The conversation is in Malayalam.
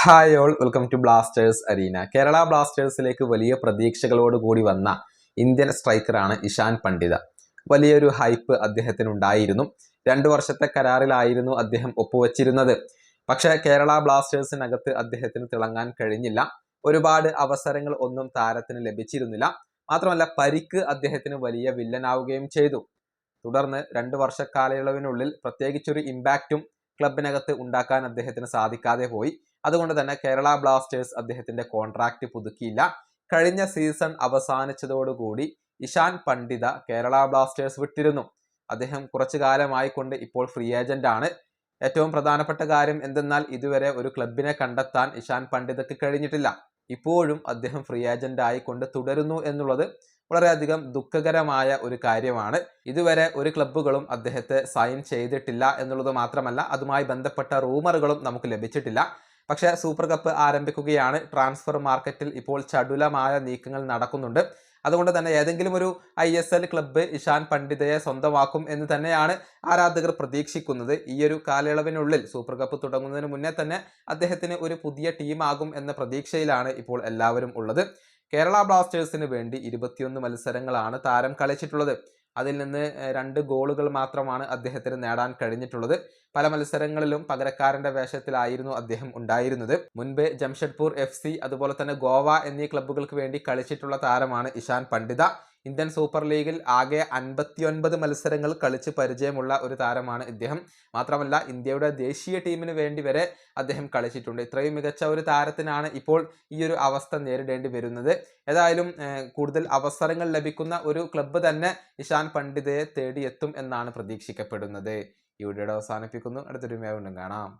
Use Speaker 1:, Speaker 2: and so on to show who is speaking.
Speaker 1: Hi all welcome to Blasters Arena Kerala ബ്ലാസ്റ്റേഴ്സിലേക്ക് വലിയ പ്രതീക്ഷകളോട് കൂടി വന്ന ഇന്ത്യൻ സ്ട്രൈക്കറാണ് ഇഷാൻ പണ്ഡിത. വലിയൊരു ഹൈപ്പ് അദ്ദേഹത്തിന് ഉണ്ടായിരുന്നു രണ്ടു വർഷത്തെ കരാറിലായിരുന്നു അദ്ദേഹം ഒപ്പുവച്ചിരുന്നത്. പക്ഷേ കേരള ബ്ലാസ്റ്റേഴ്സിനകത്ത് അദ്ദേഹത്തിന് തിളങ്ങാൻ കഴിഞ്ഞില്ല. ഒരുപാട് അവസരങ്ങൾ ഒന്നും താരത്തിന് ലഭിച്ചിരുന്നില്ല. മാത്രമല്ല പരിക്ക് അദ്ദേഹത്തിന് വലിയ വില്ലനാവുകയും ചെയ്തു. തുടർന്ന് രണ്ട് വർഷ കാലയളവിനുള്ളിൽ പ്രത്യേകിച്ചൊരു ഇമ്പാക്റ്റും ക്ലബിനകത്ത് ഉണ്ടാക്കാൻ അദ്ദേഹത്തിന് സാധിക്കാതെ പോയി. അതുകൊണ്ട് തന്നെ കേരള ബ്ലാസ്റ്റേഴ്സ് അദ്ദേഹത്തിന്റെ കോൺട്രാക്ട് പുതുക്കിയില്ല. കഴിഞ്ഞ സീസൺ അവസാനിച്ചതോടുകൂടി ഇഷാൻ പണ്ഡിത കേരള ബ്ലാസ്റ്റേഴ്സ് വിട്ടിരുന്നു. അദ്ദേഹം കുറച്ചു കാലമായി കൊണ്ട് ഇപ്പോൾ ഫ്രീ ഏജന്റ് ആണ്. ഏറ്റവും പ്രധാനപ്പെട്ട കാര്യം എന്തെന്നാൽ ഇതുവരെ ഒരു ക്ലബിനെ കണ്ടെത്താൻ ഇഷാൻ പണ്ഡിതക്ക് കഴിഞ്ഞിട്ടില്ല. ഇപ്പോഴും അദ്ദേഹം ഫ്രീ ഏജന്റ് ആയിക്കൊണ്ട് തുടരുന്നു എന്നുള്ളത് വളരെയധികം ദുഃഖകരമായ ഒരു കാര്യമാണ്. ഇതുവരെ ഒരു ക്ലബ്ബുകളും അദ്ദേഹത്തെ സൈൻ ചെയ്തിട്ടില്ല എന്നുള്ളത് മാത്രമല്ല അതുമായി ബന്ധപ്പെട്ട റൂമറുകളും നമുക്ക് ലഭിച്ചിട്ടില്ല. പക്ഷേ സൂപ്പർ കപ്പ് ആരംഭിക്കുകയാണ്. ട്രാൻസ്ഫർ മാർക്കറ്റിൽ ഇപ്പോൾ ചടുലമായ നീക്കങ്ങൾ നടക്കുന്നുണ്ട്. അതുകൊണ്ട് തന്നെ ഏതെങ്കിലും ഒരു I S L club Ishan പണ്ഡിതയെ സ്വന്തമാക്കും എന്ന് തന്നെയാണ് ആരാധകർ പ്രതീക്ഷിക്കുന്നത്. ഈ ഒരു കാലയളവിനുള്ളിൽ സൂപ്പർ കപ്പ് തുടങ്ങുന്നതിന് മുന്നേ തന്നെ അദ്ദേഹത്തിന് ഒരു പുതിയ ടീമാകും എന്ന പ്രതീക്ഷയിലാണ് ഇപ്പോൾ എല്ലാവരും ഉള്ളത്. കേരള ബ്ലാസ്റ്റേഴ്സിന് വേണ്ടി ഇരുപത്തിയൊന്ന് മത്സരങ്ങളാണ് താരം കളിച്ചിട്ടുള്ളത്. അതിൽ നിന്ന് രണ്ട് ഗോളുകൾ മാത്രമാണ് അദ്ദേഹത്തിന് നേടാൻ കഴിഞ്ഞിട്ടുള്ളത്. പല മത്സരങ്ങളിലും പകരക്കാരന്റെ വേഷത്തിലായിരുന്നു അദ്ദേഹം ഉണ്ടായിരുന്നത്. മുൻപ് ജംഷഡ്പൂർ എഫ് അതുപോലെ തന്നെ ഗോവ എന്നീ ക്ലബ്ബുകൾക്ക് വേണ്ടി കളിച്ചിട്ടുള്ള താരമാണ് ഇഷാൻ പണ്ഡിത. ഇന്ത്യൻ സൂപ്പർ ലീഗിൽ ആകെ അൻപത്തിയൊൻപത് മത്സരങ്ങൾ കളിച്ച് പരിചയമുള്ള ഒരു താരമാണ് ഇദ്ദേഹം. മാത്രമല്ല ഇന്ത്യയുടെ ദേശീയ ടീമിന് വേണ്ടി വരെ അദ്ദേഹം കളിച്ചിട്ടുണ്ട്. ഇത്രയും മികച്ച ഒരു താരത്തിനാണ് ഇപ്പോൾ ഈ ഒരു അവസ്ഥ നേരിടേണ്ടി വരുന്നത്. ഏതായാലും കൂടുതൽ അവസരങ്ങൾ ലഭിക്കുന്ന ഒരു ക്ലബ്ബ് തന്നെ ഇഷാൻ പണ്ഡിതയെ തേടിയെത്തും എന്നാണ് പ്രതീക്ഷിക്കപ്പെടുന്നത്. ഈ വീഡിയോയുടെ അവസാനിപ്പിക്കുന്നു. അടുത്തൊരു മേവുണ്ടും കാണാം.